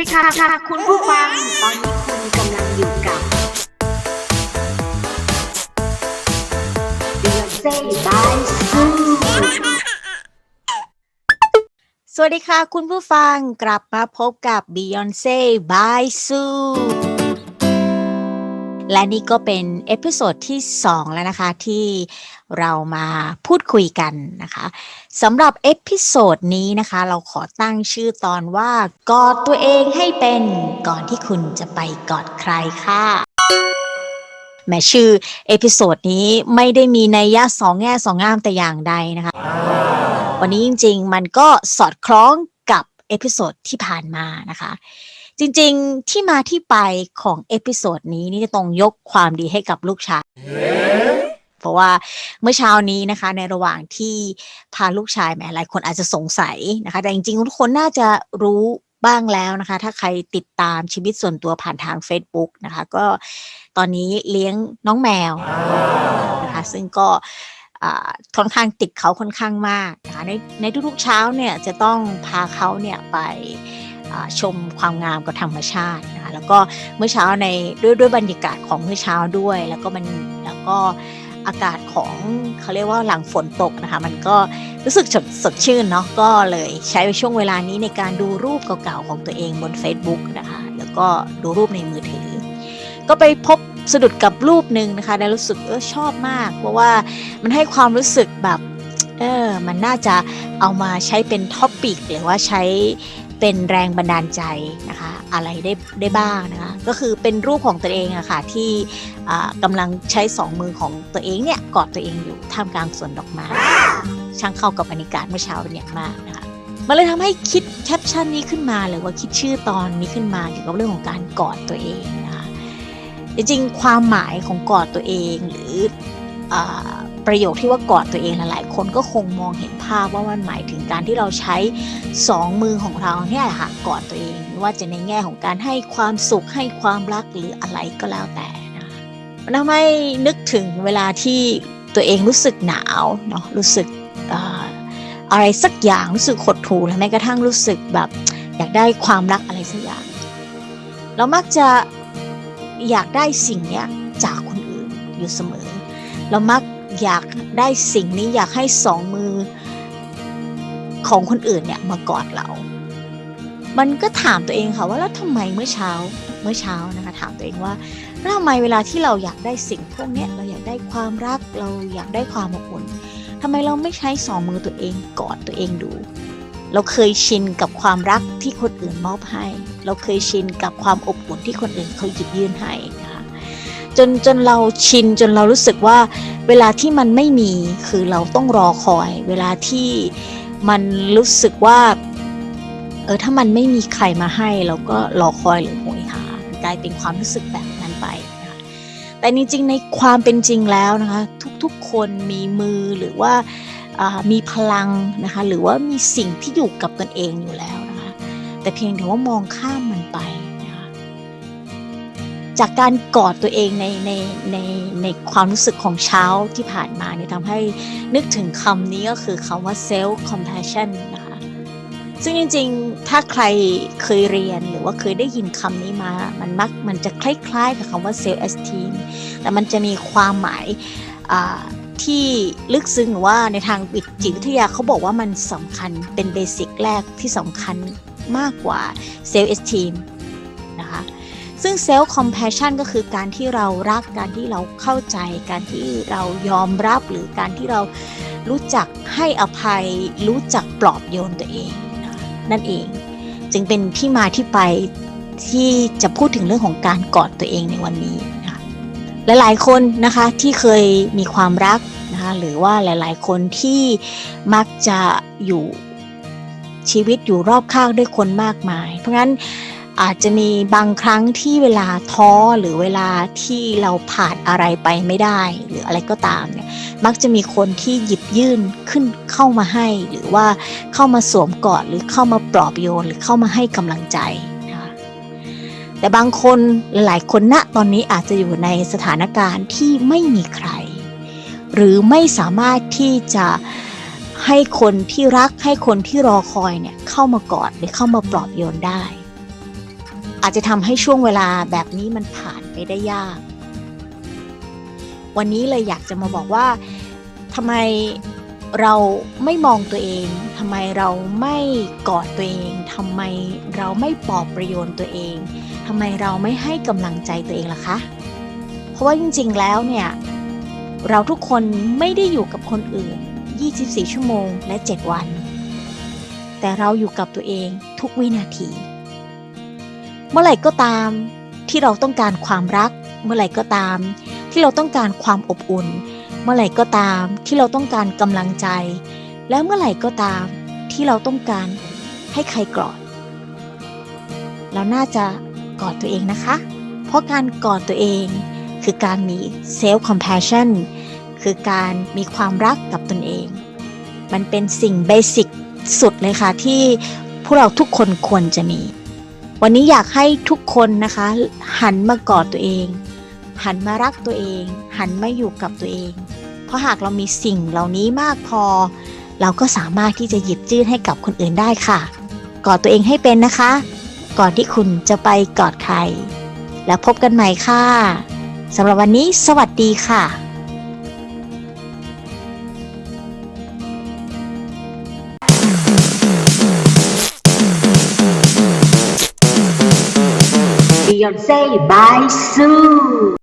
ดีค่ะค่ะคุณผู้ฟัง ตอนนี้คุณกำลังอยู่กับเดือนเซ่บายซูสวัสดีค่ะคุณผู้ฟังกลับมาพบกับ Beyonce by Sue และนี่ก็เป็นเอพิโซดที่ 2 แล้วนะคะ ที่เรามาพูดคุยกันนะคะสำหรับเอพิโซดนี้นะคะ เราขอตั้งชื่อตอนว่ากอดตัวเองให้เป็นก่อนที่คุณจะไปกอดใครค่ะแม้ชื่อเอพิโซดนี้ไม่ได้มีในยยะสองแง่สองงามแต่อย่างใดนะคะ วันนี้จริง ๆ มันก็สอดคล้องกับเอพิโซดที่ผ่านมานะคะ จริงๆที่มาที่ไปของเอพิโซดนี้นี่จะต้องยกความดีให้กับลูกชายเพราะว่าเมื่อเช้านี้นะคะ ในระหว่างที่พาลูกชายแหมหลายคนอาจจะสงสัยนะคะ แต่จริงๆทุกคนน่าจะรู้บ้างแล้วนะคะ ถ้าใครติดตามชีวิตส่วนตัวผ่านทาง Facebook นะคะ ก็ตอนนี้เลี้ยงน้องแมวนะคะ ซึ่งก็ค่อนข้างติดเขาค่อนข้างมากนะคะในในทุกๆเช้าเนี่ยจะต้องพาเขาเนี่ยไป ชมความงามกับธรรมชาตินะคะแล้วก็เมื่อเช้าในด้วยด้วยบรรยากาศของเมื่อเช้าด้วย แล้วก็มันแล้วก็อากาศของเขาเรียกว่าหลังฝนตกนะคะ มันก็รู้สึกสดสดชื่นเนาะก็เลยใช้ช่วงเวลานี้ในการดูรูปเก่าๆของตัวเองบน Facebook นะคะ แล้วก็ดูรูปในมือถือ ก็ไปพบสะดุดกับรูปหนึ่งนะคะแล้รู้สึกเออชอบมาก เพราะว่ามันให้ความรู้สึกแบบเออมันน่าจะเอามาใช้เป็นท็อปปิกหรือว่าใช้ เป็นแรงบันดาลใจนะคะอะไรได้ได้บ้างนะคะก็คือเป็นรูปของตัวเองอะค่ะที่อ่ากำลังใช้สองมือของตัวเองเนี่ยกอดตัวเองอยู่ท่ามกลางสวนดอกไม้ช่างเข้ากับบรรยากาศเมื่อเช้าเป็นอย่างมากนะคะมันเลยทำให้คิดแคปชั่นนี้ขึ้นมาหรือว่าคิดชื่อตอนนี้ขึ้นมาเกี่ยวกับเรื่องของการกอดตัวเองนะคะจริงๆความหมายของกอดตัวเองหรืออ ประโยคที่ว่ากอดตัวเองหลายๆ คนก็คงมองเห็นภาพว่ามันหมายถึงการที่เราใช้สองมือของเราเนี่ยหละค่ะกอดตัวเองว่าจะในแง่ของการให้ความสุขให้ความรักหรืออะไรก็แล้วแต่นะคะมันทำให้นึกถึงเวลาที่ตัวเองรู้สึกหนาวเนาะรู้สึกอะไรสักอย่างรู้สึกหดหู่และแม้กระทั่งรู้สึกแบบอยากได้ความรักอะไรสักอย่าง เรามักจะอยากได้สิ่งนี้จากคนอื่นอยู่เสมอ เรามัก อยากได้สิ่งนี้อยากให้สองมือของคนอื่นเนี่ยมากอดเรา มันก็ถามตัวเองค่ะว่าแล้วทำไมเมื่อเช้าเมื่อเช้านะคะถามตัวเองว่าแล้วทำไมเวลาที่เราอยากได้สิ่งพวกนี้เราอยากได้ความรักเราอยากได้ความอบอุ่นทำไมเราไม่ใช้สองมือตัวเองกอดตัวเองดู เราเคยชินกับความรักที่คนอื่นมอบให้ เราเคยชินกับความอบอุ่นที่คนอื่นเขาหยิบยื่นให้นะคะจนจนเราชินจนเรารู้สึกว่า เวลาที่มันไม่มีคือเราต้องรอคอย เวลาที่มันรู้สึกว่า เออถ้ามันไม่มีใครมาให้เราก็รอคอยหรือโหยหากลายเป็นความรู้สึกแบบนั้นไปนะคะแต่จริงๆในความเป็นจริงแล้วนะคะทุกๆคนมีมือหรือว่าามีพลังนะคะหรือว่ามีสิ่งที่อยู่กับตนเองอยู่แล้วนะคะแต่เพียงแต่ว่ามองข้ามมันไป จากการกอดตัวเองในในในในความรู้สึกของเช้าที่ผ่านมาเนี่ยทำให้นึกถึงคำนี้ก็คือคำว่า self compassion นะคะ ซึ่งจริงๆ ถ้าใครเคยเรียนหรือว่าเคยได้ยินคำนี้มา มันมักมันจะคล้ายๆ กับคำว่า self esteem แต่มันจะมีความหมายที่ลึกซึ้งหรือว่าในทางจิตวิทยาเขาบอกว่ามันสำคัญเป็นเบสิกแรกที่สำคัญมากกว่าเซลล์เอสทีม ซึ่งเซลล์คอมเพชชันก็คือการที่เรารักการที่เราเข้าใจ การที่เรายอมรับหรือการที่เรารู้จักให้อภัย รู้จักปลอบโยนตัวเอง นั่นเอง จึงเป็นที่มาที่ไปที่จะพูดถึงเรื่องของการกอดตัวเองในวันนี้นะคะหลายๆคนนะคะที่เคยมีความรักนะคะหรือว่าหลายๆ คนที่มักจะอยู่ชีวิตอยู่รอบข้างด้วยคนมากมาย เพราะงั้น อาจจะมีบางครั้งที่เวลาท้อหรือเวลาที่เราผ่านอะไรไปไม่ได้ หรืออะไรก็ตามเนี่ยมักจะมีคนที่หยิบยื่นขึ้นเข้ามาให้ หรือว่าเข้ามาสวมกอดหรือเข้ามาปลอบโยนหรือเข้ามาให้กำลังใจนะคะแต่บางคนหลายคนณตอนนี้อาจจะอยู่ในสถานการณ์ที่ไม่มีใคร หรือไม่สามารถที่จะให้คนที่รักให้คนที่รอคอยเนี่ยเข้ามากอดหรือเข้ามาปลอบโยนได้ อาจจะทำให้ช่วงเวลาแบบนี้มันผ่านไปได้ยาก วันนี้เลยอยากจะมาบอกว่าทำไมเราไม่มองตัวเองทำไมเราไม่กอดตัวเองทำไมเราไม่ปลอบประโยชน์ตัวเองทำไมเราไม่ให้กำลังใจตัวเองล่ะคะ เพราะว่าจริง ๆ แล้วเนี่ย เราทุกคนไม่ได้อยู่กับคนอื่น 24 ชั่วโมงและ 7 วัน แต่เราอยู่กับตัวเองทุกวินาที เมื่อไหร่ก็ตามที่เราต้องการความรัก เมื่อไหร่ก็ตาม ที่เราต้องการความอบอุ่น เมื่อไหร่ก็ตามที่เราต้องการกำลังใจ และเมื่อไหร่ก็ตามที่เราต้องการให้ใครกอด เราน่าจะกอดตัวเองนะคะ เพราะการกอดตัวเองคือการมี self compassion คือการมีความรักกับตนเอง มันเป็นสิ่งเบสิกสุดเลยค่ะที่พวกเราทุกคนควรจะมี วันนี้อยากให้ทุกคนนะคะ หันมากอดตัวเอง หันมารักตัวเอง หันมาอยู่กับตัวเอง เพราะหากเรามีสิ่งเหล่านี้มากพอ เราก็สามารถที่จะหยิบยื่นให้กับคนอื่นได้ค่ะ กอดตัวเองให้เป็นนะคะ ก่อนที่คุณจะไปกอดใคร แล้วพบกันใหม่ค่ะสำหรับวันนี้ สวัสดีค่ะ Beyonce by Sue